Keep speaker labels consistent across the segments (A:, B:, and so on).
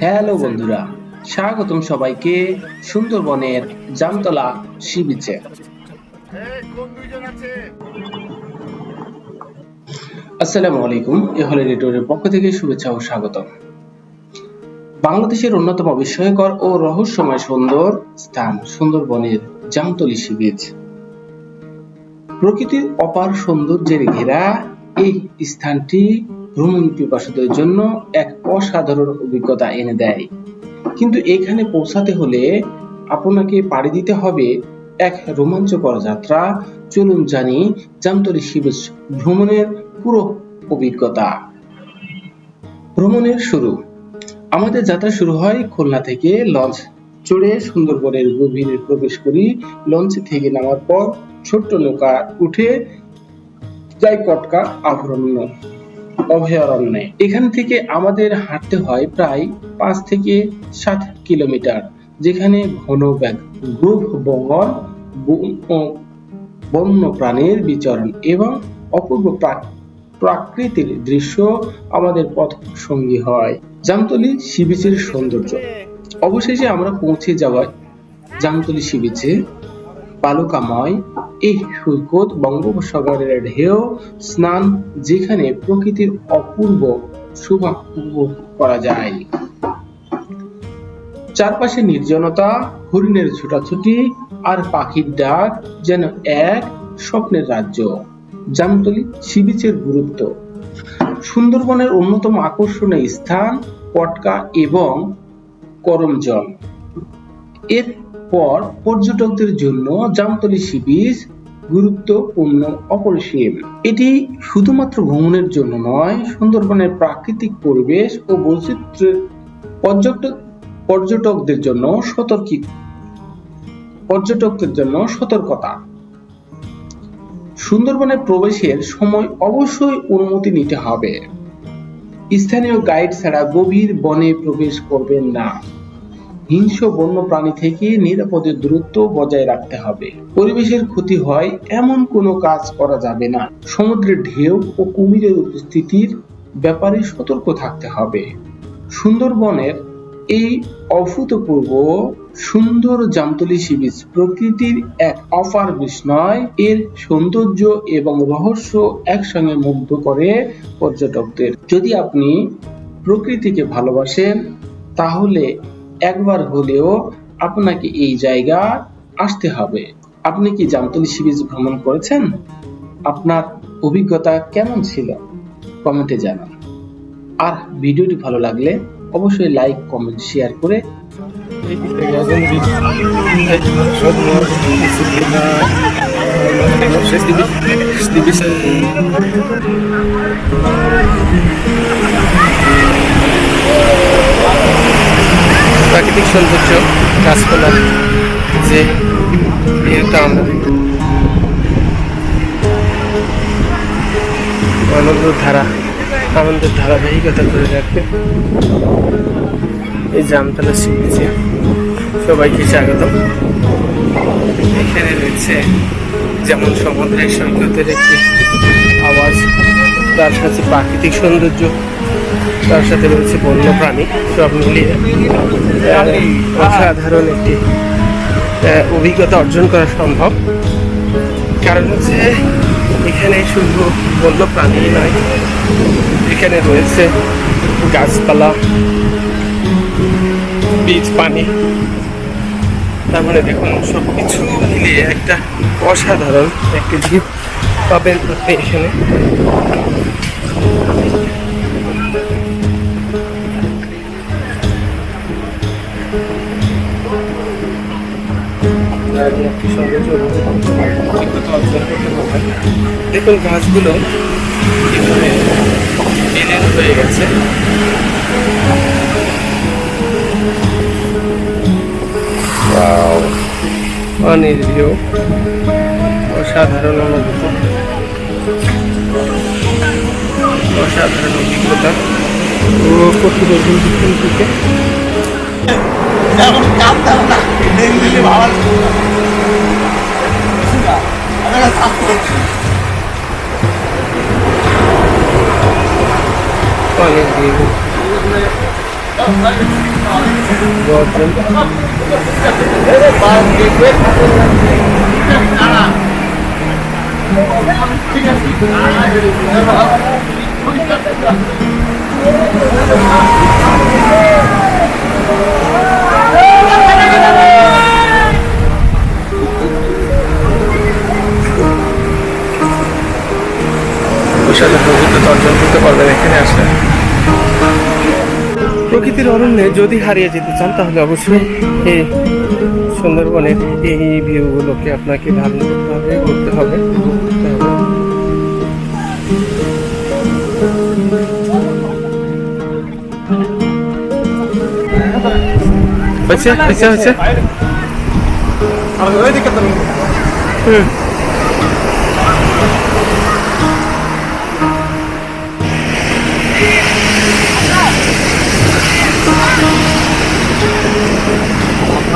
A: Hello বন্ধুরা, স্বাগতম সবাইকে সুন্দরবনের জামতলা সি বিচে আসসালামু আলাইকুম এ হলে নেটওয়ার্কের পক্ষ থেকে শুভেচ্ছা ও স্বাগতম। বাংলাদেশের অন্যতম বিস্ময়কর ও রহস্যময় সুন্দর স্থান সুন্দরবনের জামতলি সি বিচ প্রকৃতির অপার সৌন্দর্যের ঘেরা এই স্থানটি ভ্রমণ পিপাসুদের জন্য এক অসাধারণ অভিজ্ঞতা এনে দেয়। কিন্তু এখানে পৌঁছাতে হলে আপনাকে পাড়ি দিতে হবে এক রোমাঞ্চকর যাত্রা। চলুন জানি জামতলি শিবির ভ্রমণের পুরো অভিজ্ঞতা। ভ্রমণের শুরু। আমাদের যাত্রা শুরু হয় খুলনা থেকে লঞ্চ চড়ে সুন্দরবনের গভীরে প্রবেশ করি। লঞ্চ থেকে নামার পর ছোট্ট নৌকা উঠে যাই কটকা আভরণ্য অভয়ারণ্যে। এখান থেকে আমাদের হাঁটতে হয় প্রায় পাঁচ থেকে সাত কিলোমিটার, যেখানে ঘন ব্যাগ গ্রুপ বঙ্গল বন্য প্রাণীর বিচরণ এবং অপূর্ব প্রা- প্রাকৃতিক দৃশ্য আমাদের পথ সঙ্গী হয়। জামতলি সি বিচের সৌন্দর্য। অবশেষে আমরা পৌঁছে যাওয়ায় জামতলি সি বিচে বালুকাময় এই সৈকত বঙ্গোপসাগরের ঢেউ, স্নান, যেখানে প্রকৃতির অপূর্ব উপভোগ করা যায়। চারপাশে নির্জনতা, হরিণের ছোটাছুটি আর পাখির ডাক যেন এক স্বপ্নের রাজ্য। জামতলি সিবিচের গুরুত্ব। সুন্দরবনের অন্যতম আকর্ষণীয় স্থান পটকা এবং করমজল এরপর পর্যটকদের জন্য জামতলি সি বিচ গুরুত্বপূর্ণ অপরিসীম। এটি শুধুমাত্র ভ্রমণের জন্য নয়, সুন্দরবনের প্রাকৃতিক পরিবেশ ও বৈচিত্র্যের পর্যটক, পর্যটকদের জন্য সতর্কী, পর্যটকদের জন্য সতর্কতা। সুন্দরবনে প্রবেশের সময় অবশ্যই অনুমতি নিতে হবে। স্থানীয় গাইড ছাড়া গভীর বনে প্রবেশ করবেন না। হিংস্র বন্য প্রাণী থেকে নিরাপদে দূরত্ব বজায় রাখতে হবে। পরিবেশের ক্ষতি হয় এমন কোনো কাজ করা যাবে না। সমুদ্রের ঢেউ ও কুমিরের উপস্থিতির ব্যাপারে সতর্ক থাকতে হবে। সুন্দরবনের এই অভূতপূর্ব সুন্দর জামতলি সি বিচ প্রকৃতির এক অফার বিস্ময় এর সৌন্দর্য এবং রহস্য একসঙ্গে মুগ্ধ করে পর্যটকদের। যদি আপনি প্রকৃতিকে ভালোবাসেন, তাহলে একবার হলেও আপনাকে এই জায়গা আসতে হবে। আপনি কি জামতলি সি বিচ ভ্রমণ করেছেন? আপনার অভিজ্ঞতা কেমন ছিল? কমেন্টে জানান। আর ভিডিওটি ভালো লাগলে অবশ্যই লাইক, কমেন্ট, শেয়ার করে
B: প্রাকৃতিক সৌন্দর্য গাছপালা যে এটা আমরা। আনন্দ ধারা আনন্দের ধারাবাহিকতা ধরে রাখবে এই জামতলা শিখেছে সবাইকে স্বাগত এখানে রয়েছে যেমন সমুদ্রের সৈকতের একটি আওয়াজ, তার সাথে প্রাকৃতিক সৌন্দর্য, তার সাথে রয়েছে বন্য প্রাণী সব মিলিয়ে অসাধারণ একটি অভিজ্ঞতা অর্জন করা সম্ভব। কারণ হচ্ছে এখানে শুধু বন্য প্রাণী নয়, এখানে রয়েছে গাছপালা বীজ, পানি তার মানে দেখুন সব কিছু মিলিয়ে একটা অসাধারণ একটি ভিউ পাবেন আপনি এখানে। দেখুন গাছগুলো বিলীন হয়ে গেছে অনির্ভীয় অসাধারণ অনুভূতি অসাধারণ অভিজ্ঞতা ও কর্তৃপক্ষ দিক থেকে
C: এখন কাঁদতাম না দেখলে ভালো লাগতো না। বুঝলি না? আমি একটা কাজ
B: গর্জন সাথে অরণ্যে যদি হারিয়ে যেতে চান তাহলে অবশ্যই এই সুন্দরবনের এই ভিউগুলোকে আপনাকে ধারণ করতে হবে করতে হবে। উপভোগ করতে হবে হয়েছে হয়েছে হয়েছে হুম।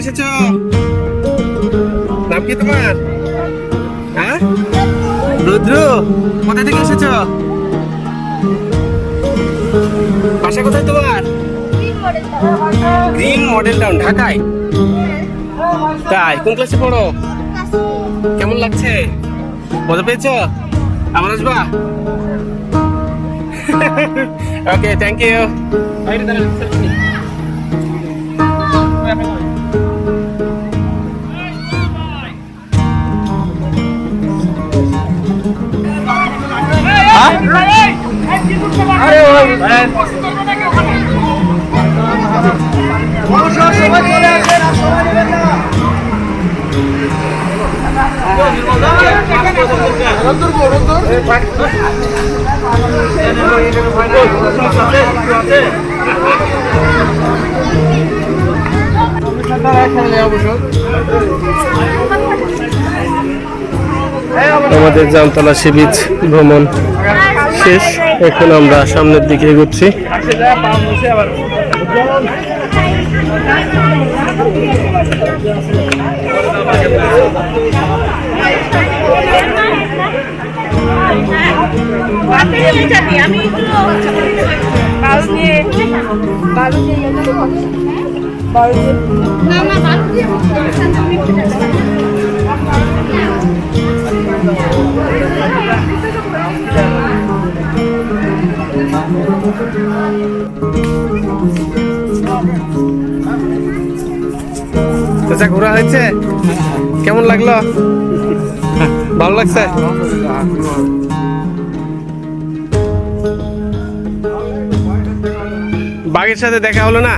B: এসেছ? নাম কি তোমার? হ্যাঁ? রুদ্র, কোথা থেকে এসেছ? বাসা কোথায় তোমার? গ্রিন মডেল টাউন ঢাকায়? তাই, কোন ক্লাসে পড়ো? কেমন লাগছে? মজা পেয়েছ? আবার আসবা? ওকে থ্যাংক ইউ আমাদের জামতলা সি বিচ ভ্রমণ শেষ। এখন আমরা সামনের দিকে এগোচ্ছি।
D: আমি
B: চাচা ঘোরা হয়েছে? কেমন লাগল? ভালো লাগছে? বাঘের সাথে দেখা হলো না?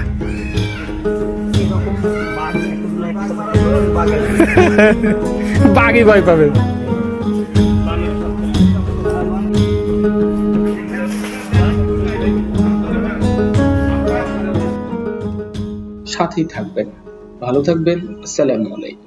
B: বাঘই ভয় পাবে।
A: সাথেই থাকবেন। ভালো থাকবেন। আসসালামু আলাইকুম।